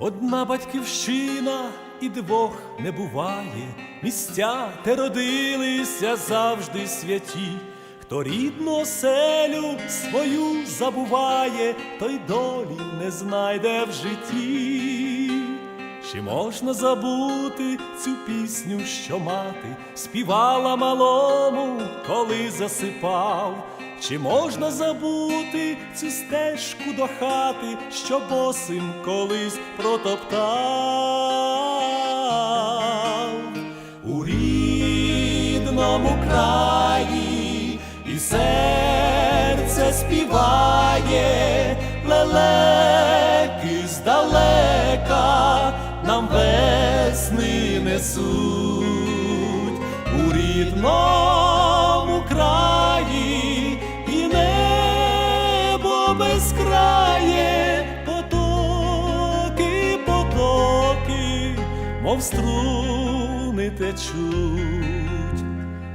Одна батьківщина і двох не буває, місця, де родилися завжди святі. Хто рідну оселю свою забуває, той долі не знайде в житті. Чи можна забути цю пісню, що мати співала малому, коли засипав? Чи можна забути цю стежку до хати, що босим колись протоптав? У рідному краї і серце співає лелеки здалека нам весни несуть у рідному безкрає, потоки, потоки, мов струни течуть.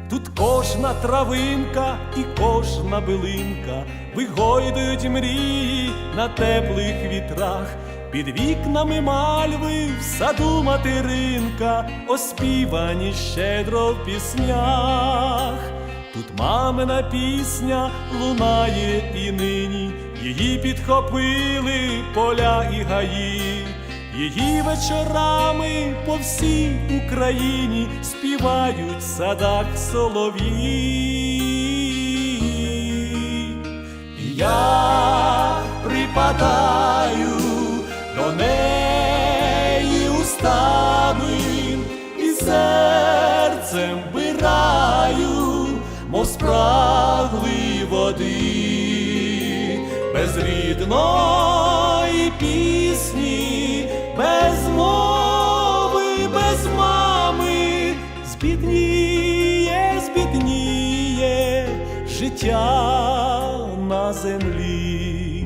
Тут кожна травинка і кожна билинка вигойдують мрії на теплих вітрах, під вікнами мальви в саду материнка, оспівані щедро в піснях. Тут мамина пісня лунає і нині, її підхопили поля і гаї. Її вечорами по всій Україні співають в садах солов'ї. Я припадаю до неї устами і серцем мов спраглий води, без рідної пісні, без мови, без мами, збідніє, збідніє життя на землі.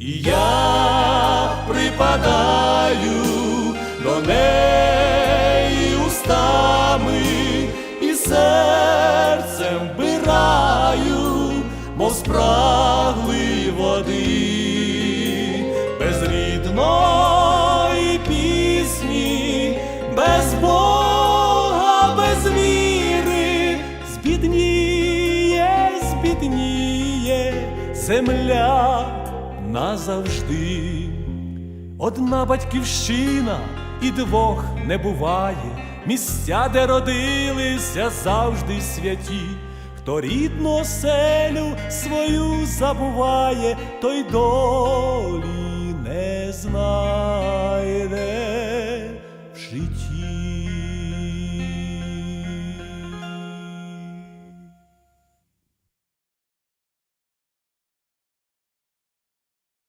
І я припадаю до неї устами серцем вбираю, мов спраглий води, без рідної пісні, без Бога, без віри, збідніє, збідніє земля назавжди. Одна батьківщина і двох не буває, місця, де родилися завжди святі. Хто рідну оселю свою забуває, той долі не житті.